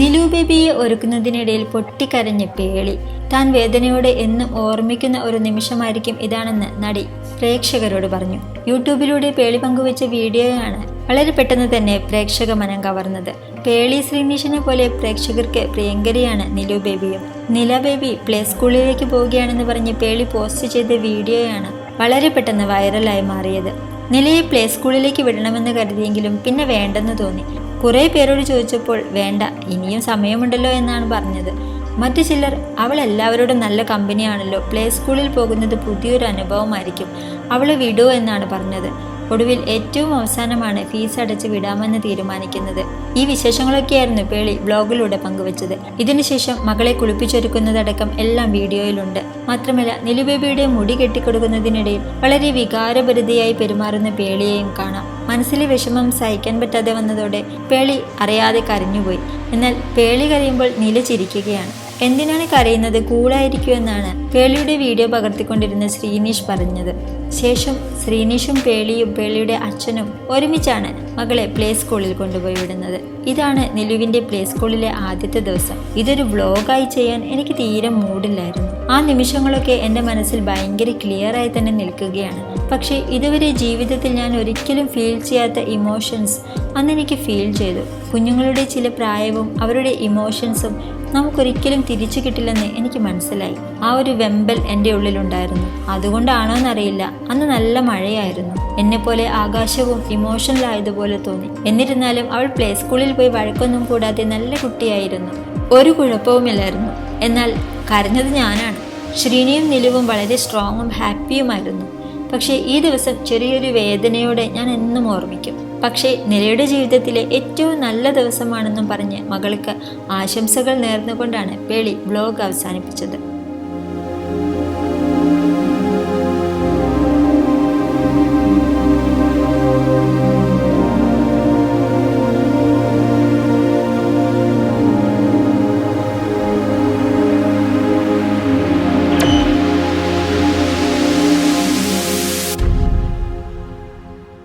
നിലു ബേബിയെ ഒരുക്കുന്നതിനിടയിൽ പൊട്ടിക്കരഞ്ഞ് പേളി. താൻ വേദനയോടെ എന്നും ഓർമ്മിക്കുന്ന ഒരു നിമിഷമായിരിക്കും ഇതാണെന്ന് നടി പ്രേക്ഷകരോട് പറഞ്ഞു. യൂട്യൂബിലൂടെ പേളി പങ്കുവച്ച വീഡിയോയാണ് വളരെ പെട്ടെന്ന് തന്നെ പ്രേക്ഷക മനം കവർന്നത്. പേളി ശ്രീനിഷിനെ പോലെ പ്രേക്ഷകർക്ക് പ്രിയങ്കരിയാണ് നിലു ബേബിയും. നില ബേബി പ്ലേ സ്കൂളിലേക്ക് പോവുകയാണെന്ന് പറഞ്ഞ് പേളി പോസ്റ്റ് ചെയ്ത വീഡിയോയാണ് വളരെ പെട്ടെന്ന് വൈറലായി മാറിയത്. നിലയെ പ്ലേ സ്കൂളിലേക്ക് വിടണമെന്ന് കരുതിയെങ്കിലും പിന്നെ വേണ്ടെന്ന് തോന്നി. കുറേ പേരോട് ചോദിച്ചപ്പോൾ വേണ്ട ഇനിയും സമയമുണ്ടല്ലോ എന്നാണ് പറഞ്ഞത്. മറ്റു ചിലർ അവൾ എല്ലാവരോടും നല്ല കമ്പനിയാണല്ലോ പ്ലേ സ്കൂളിൽ പോകുന്നത് പുതിയൊരു അനുഭവമായിരിക്കും. അവൾ വിടൂ എന്നാണ് പറഞ്ഞത്. ഒടുവിൽ ഏറ്റവും അവസാനമാണ് ഫീസ് അടച്ച് വിടാമെന്ന് തീരുമാനിക്കുന്നത്. ഈ വിശേഷങ്ങളൊക്കെയായിരുന്നു പേളി ബ്ലോഗിലൂടെ പങ്കുവച്ചത്. ഇതിനുശേഷം മകളെ കുളിപ്പിച്ചൊരുക്കുന്നതടക്കം എല്ലാം വീഡിയോയിലുണ്ട്. മാത്രമല്ല നിലുബേബിയുടെ മുടി കെട്ടിക്കൊടുക്കുന്നതിനിടയിൽ വളരെ വികാരഭരിതയായി പെരുമാറുന്ന പേളിയെയും കാണാം. മനസ്സിലെ വിഷമം സഹിക്കാൻ പറ്റാതെ വന്നതോടെ പേളി അറിയാതെ കരഞ്ഞുപോയി. എന്നാൽ പേളി കരയുമ്പോൾ നില ചിരിക്കുകയാണ്. എന്തിനാണ് കരയുന്നത്? കൂളായിരിക്കൂ എന്നാണ് പേളിയുടെ വീഡിയോ പകർത്തിക്കൊണ്ടിരുന്ന ശ്രീനീഷ് പറഞ്ഞത്. ശേഷം ശ്രീനീഷും പേളിയും പേളിയുടെ അച്ഛനും ഒരുമിച്ചാണ് മകളെ പ്ലേ സ്കൂളിൽ കൊണ്ടുപോയി വിടുന്നത്. ഇതാണ് നിലുവിന്റെ പ്ലേ സ്കൂളിലെ ആദ്യത്തെ ദിവസം. ഇതൊരു വ്ലോഗായി ചെയ്യാൻ എനിക്ക് തീരെ മൂഡില്ലായിരുന്നു ആ നിമിഷങ്ങളൊക്കെ എന്റെ മനസ്സിൽ ഭയങ്കര ക്ലിയറായി തന്നെ നിൽക്കുകയാണ്. പക്ഷേ ഇതുവരെ ജീവിതത്തിൽ ഞാൻ ഒരിക്കലും ഫീൽ ചെയ്യാത്ത ഇമോഷൻസ് അന്നെനിക്ക് ഫീൽ ചെയ്തു. കുഞ്ഞുങ്ങളുടെ ചില പ്രായവും അവരുടെ ഇമോഷൻസും നമുക്കൊരിക്കലും തിരിച്ചു കിട്ടില്ലെന്ന് എനിക്ക് മനസ്സിലായി. ആ ഒരു വെമ്പൽ എന്റെ ഉള്ളിലുണ്ടായിരുന്നു. അതുകൊണ്ടാണോ എന്നറിയില്ല അന്ന് നല്ല മഴയായിരുന്നു. എന്നെപ്പോലെ ആകാശവും ഇമോഷണൽ ആയതുപോലെ തോന്നി. എന്നിരുന്നാലും അവൾ പ്ലേ സ്കൂളിൽ പോയി വഴക്കൊന്നും കൂടാതെ നല്ല കുട്ടിയായിരുന്നു. ഒരു കുഴപ്പവുമില്ലായിരുന്നു. എന്നാൽ കരഞ്ഞത് ഞാനാണ്. ശ്രീനിയും നിലുവും വളരെ സ്ട്രോങ്ങും ഹാപ്പിയുമായിരുന്നു പക്ഷേ ഈ ദിവസം ചെറിയൊരു വേദനയോടെ ഞാൻ എന്നും ഓർമ്മിക്കും. പക്ഷേ നിലയുടെ ജീവിതത്തിലെ ഏറ്റവും നല്ല ദിവസമാണെന്നും പറഞ്ഞ് മകൾക്ക് ആശംസകൾ നേർന്നുകൊണ്ടാണ് പേളി ബ്ലോഗ് അവസാനിപ്പിച്ചത്.